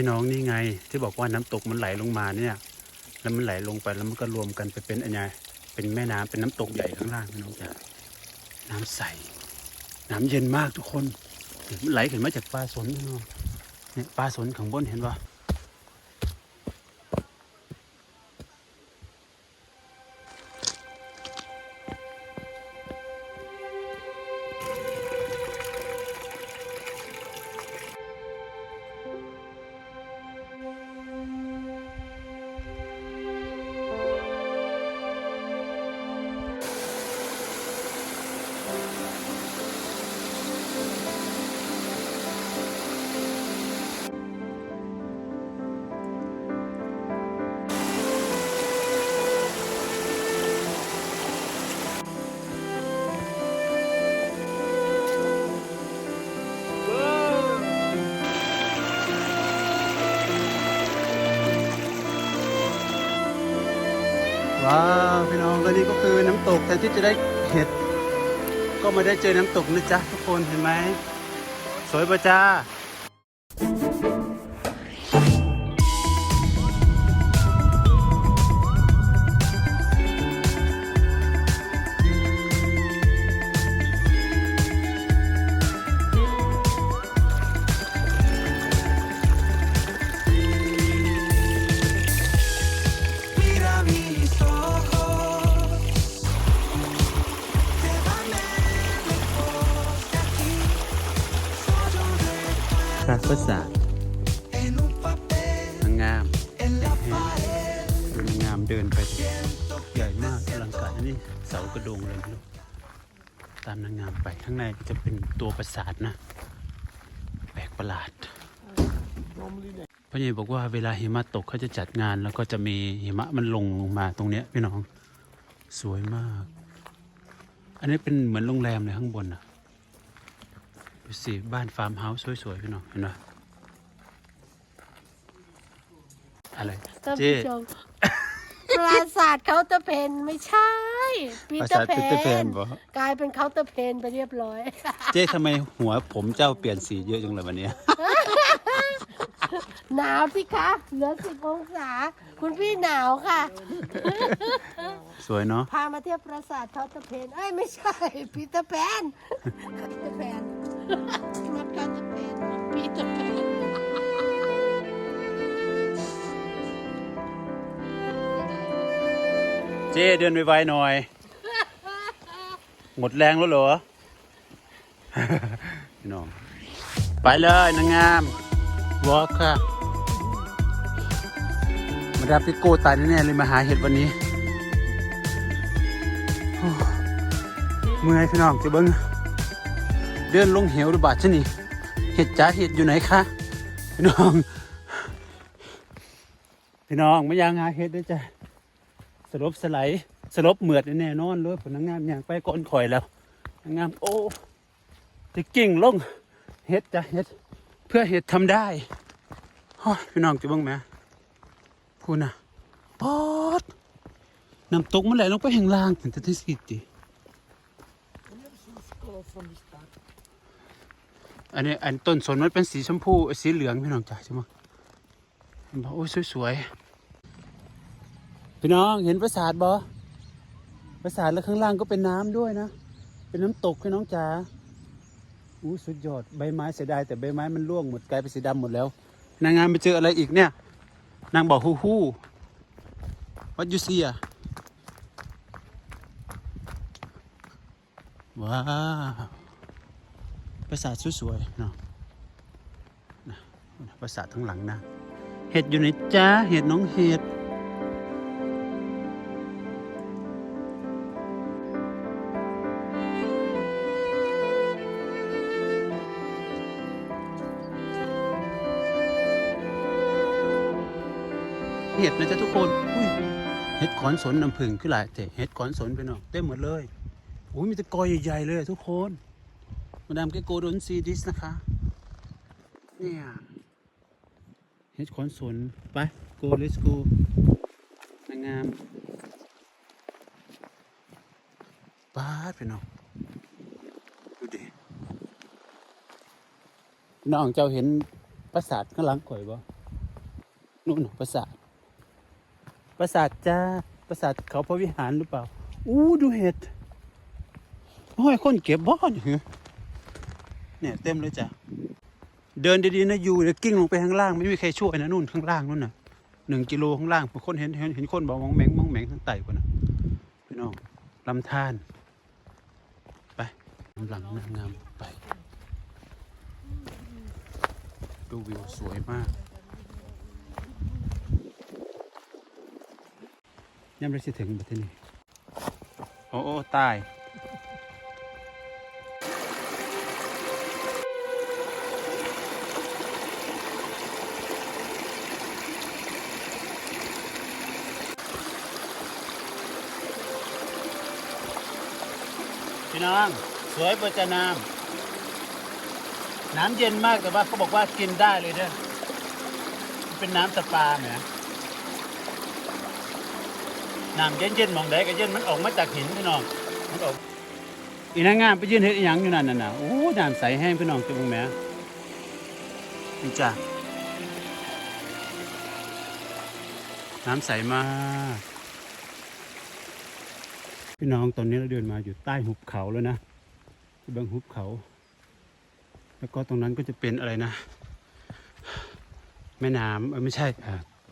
พี่น้องนี่ไง ที่บอกว่าน้ำตกมันไหลลงมาเนี่ย แล้วมันไหลลงไปแล้วมันก็รวมกันไปเป็นอะไรเป็นแม่น้ำเป็นน้ำตกใหญ่ข้างล่างพี่น้องจ๋าน้ำใส น้ำเย็นมากทุกคนมันไหลขึ้นมาจากปลาสนพี่น้องเนี่ยปลาสนข้างบนเห็นปะ ว้าวพี่น้องแล้วนี่ก็คือน้ำตกแทนที่จะได้เห็ด ก็มาได้เจอน้ำตกนะจ๊ะทุกคนเห็นไหมสวยปะจ้า ระพุทธศาสตร์นางงาม en la pared. ดูนางงามเดินไป ใหญ่มากอลังการอันนี้เสากระโดงเลยพี่ลูกตามนางงามไปข้างในจะเป็นตัวปราสาทนะแปลกประหลาดพ่อใหญ่บอกว่าเวลาหิมะตกเขาจะจัดงานแล้วก็จะมีหิมะมันลงลงมาตรงเนี้ยพี่น้อง สวยมาก อันนี้เป็นเหมือนโรงแรมเลยข้างบนนะ ดูสิบ้านฟาร์มเฮาส์สวยๆพี่น้องเห็นไหมอะไรท่านเจ๊ ผู้ชมปราสาทเคาน์เตอร์เพนไม่ใช่ปีภาเตอษาร์เพปีเตอร์แพนนบอกกลายเป็นเคาน์เตอร์เพนไปเรียบร้อย เจ๊ทำไมหัวผมเจ้าเปลี่ยนสีเยอะจังเลยวันเนี้ย หนาวสิคะเหลือสิบองศา คุณพี่หนาวค่ะ สวยเนาะ พามาเที่ยวปราสาทเคาน์เตอร์เพนเอ้ย ไม่ใช่ปีเตอร์แพนเคาน์เตอร์แพน เคาน์เตอร์เพนปีเตอร์แพนเจ๊เดินไวๆหน่อย หมดแรงแล้วเหรอ พี่น้อง ไปเลยนางงามวอล์กค่ะมาดามพิโก้ตายแน่ๆเลยมาหาเห็ดวันนี้ เมื่อยพี่น้องจะเบิ้ง เดินลงเหวหรือบาดชนี่เห็ดจ้าเห็ดอยู่ไหนคะพี่น้องพี่น้องไม่ยางหาเห็ดด้วยจ้ะสลบสไลด์สลบเหมือดแน่นอนเลยผลนางงามอย่างไปก่อนข่อยแล้วนางงามโอ้จะกิ่งลงเฮ็ดจ้ะเฮ็ดเพื่อเฮ็ดทำได้พี่น้องจะบ้างไหมพูดนะปอดน้ำตกมันไหลลงไปแห่งล่างถึงจะที่สิติ อันนี้อันต้นสนมันเป็นสีชมพูสีเหลืองพี่น้องจ้ะใช่ไหมเห็นบอกโอ้ยสวยๆพี่น้องเห็นปราสาทบ่ปราสาทแล้วข้างล่างก็เป็นน้ำด้วยนะ เป็นน้ำตกพี่น้องจ๋าอู้สุดยอดใบไม้เสียดายแต่ใบไม้มันร่วงหมดกลายเป็นสีดำหมดแล้ว นางงามไปเจออะไรอีกเนี่ย นางบอกฮู้ฮู้ what you see อะว้าว ปราสาทสวยๆเนาะปราสาททั้งหลังนะ เห็ดอยู่ไหนจ้าเห็ดน้องเห็ดเห็ดนะจ๊ะทุกคนอุ้ยเห็ดขอนสนน้ำผึ้งคือหลายแต่เห็ดขอนสนไปเนาะเต็มหมดเลยอุ้ยมีต่กอใหญ่ๆเลยทุกคน มาดามแกโกโดนซีดิสนะคะ เนี่ยเห็ดขอนสนไป go let's go นางงามป้าดไปเนาะดูดิน้องเจ้าเห็นปราสาทข้างหลังก่อยบ่นู่นปราสาทปราสาทจ้าปราสาทเขาพระวิหารหรือเปล่า อู้ดูเห็ดโอ้ยคนเก็บบ้านเหรอ เนี่ยเต็มเลยจ้ะ เดินดีๆนะอยู่เดี๋ยวกิ้งลงไปข้างล่างไม่มีใครช่วยนะนู่นข้างล่างนู่นน่ะหนึ่งกิโลข้างล่างผมคนเห็นเห็นเห็นคนบอกมองแมงมองแมงทั้งไต่กว่านะพี่น้องลำธารไปกำลังนางงามไป ดูวิวสวยมากย่ำได้สิถึงบัดทีนี้โอ้โอ้ตาย พี่น้อง สวยเบร์จน้ำน้ำเย็นมากแต่ว่าเขาบอกว่ากินได้เลยเด้อเป็นน้ำสปาเนี่ยน้ำเย็นๆมองใดก็เย็นมันออกมาจากหินพี่น้องมันออกอีนางงามไปยืนเฮ็ดอีหยังอยู่นั่นน่ะนะโอ้น้ำใสแห้งพี่น้องจะมึงแหม่นี่จ้ะน้ำใสมาก พี่น้องตอนนี้เราเดินมาอยู่ใต้หุบเขาแล้วนะเบื้องหุบเขา แล้วก็ตรงนั้นก็จะเป็นอะไรนะ แม่น้ำเอ้ยไม่ใช่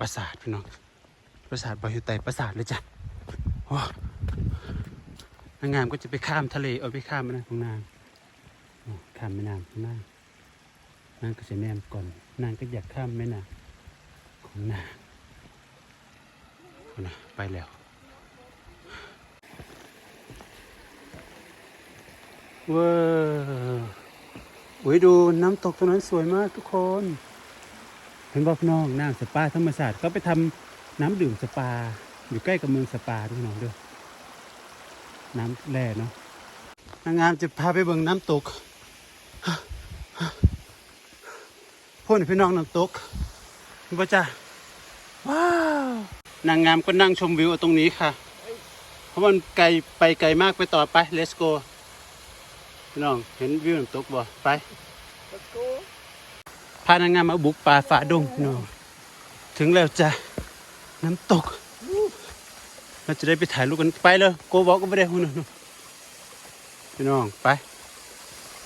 ปราสาทพี่น้องปราสาทบายุไตปราสาทเลยจ้ะโอ้นางงามก็จะไปข้ามทะเลเอาไปข้ามแม่น้ำของนางข้ามแม่น้ำของนางนางก็จะแนมก่อน นางก็อยากข้ามแม่น้ำของนางนะไปแล้ว ว้าวโอ้ยดูน้ำตกตรงนั้นสวยมากทุกคน เห็นบอกน้องน้ำสปาธรรมศาสตร์ก็ไปทำน้ำดื่มสปา อยู่ใกล้กับเมืองสปาทุกน้องด้วยน้ำแร่เนาะนางงามจะพาไปเบิ่งน้ำตกพ่นพี่น้องน้ำตกเห็นปะจ๊ะว้าวนางงามก็นั่งชมวิวตรงนี้ค่ะ เพราะมันไกลไปไกลมากไปต่อไป let's go พี่น้องเห็นวิวน้ำตกบ่ไปพานางงามมาบุกป่าฝ่าดงพี่น้องถึงแล้วจ้ะน้ำตกเราจะได้ไปถ่ายรูปกันไปเลยโกวอล์กก็ไม่ได้หุ่นนพี่น้องไป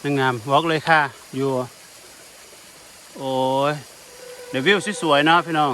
นางงามวอล์กเลยค่ะอยู่โอ้ยเดี๋ยววิวสวยๆเนาะพี่น้อง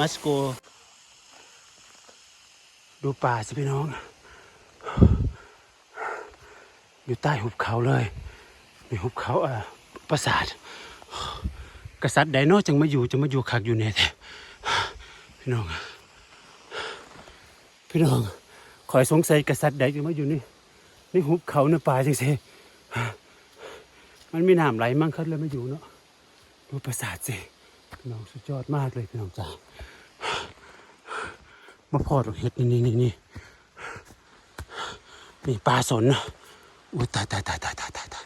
มัสโกดูป่าสิพี่น้อง อยู่ใต้หุบเขาเลยในหุบเขาอะปราสาท กษัตริย์ไดโนจังมาอยู่จะมาอยู่คักอยู่เนี่ยแท้พี่น้อง พี่น้องคอยสงสัยกษัตริย์ใดจะมาอยู่นี่นี่หุบเขาในป่าจังสิมันมีน้ำไหลมั่งคัดเลยมาอยู่เนาะดูปราสาทสิพี่น้องสุดยอดมากเลยพี่น้องจ้า มาพอดเห็ดนี่นี่นี่นี่นี่ปลาสนอุ้ยตายตายตายตายตายตายตาย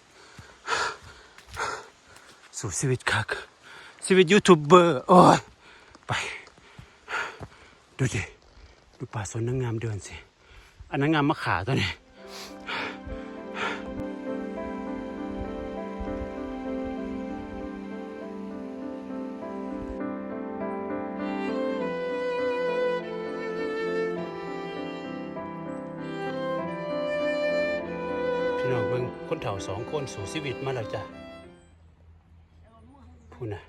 สู่ชีวิตคักชีวิตยูทูบเบอร์โอ้ยไป ดูดิ ดูป่าสนนางงามเดินสิ อันนางงามมะขาตัวนี้ น้องเบิ่งคนเฒ่าสองคนสู่ชีวิตมาแล้วจ้ะพูดนะ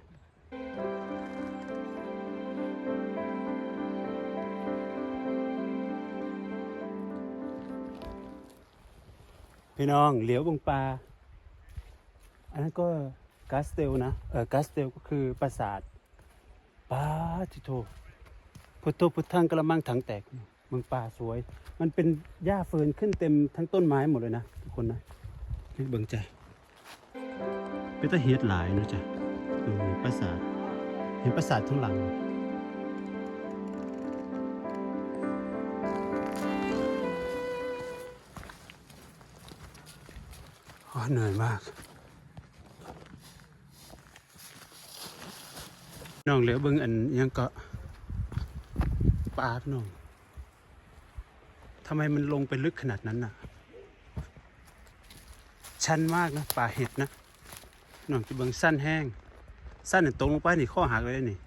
พี่น้องเหลียวบงปลาอันนั้นก็กาสเตลนะเออกาสเตลก็คือปราสาทปาทิโทพุทโธพุทธังกระมังถังแตกเมืองป่าสวย มันเป็นหญ้าเฟิร์นขึ้นเต็มทั้งต้นไม้หมดเลยนะ คนนะนี่เบิ่งใจเป็นตะเฮ็ดหลายนะจ้ะเออปราสาทเห็นปราสาททั้งหลังอ๋อเหนื่อยมาก น้องเหลือเบิ่งอันยังก็ปลาพี่น้องทำไมมันลงไปลึกขนาดนั้นน่ะ ชันมากนะป่าเห็ดนะน้องจะเบิ่งสั้นแห้งสั้นเนี่ยตรงลงไปนี่ข้อหักเลยนี่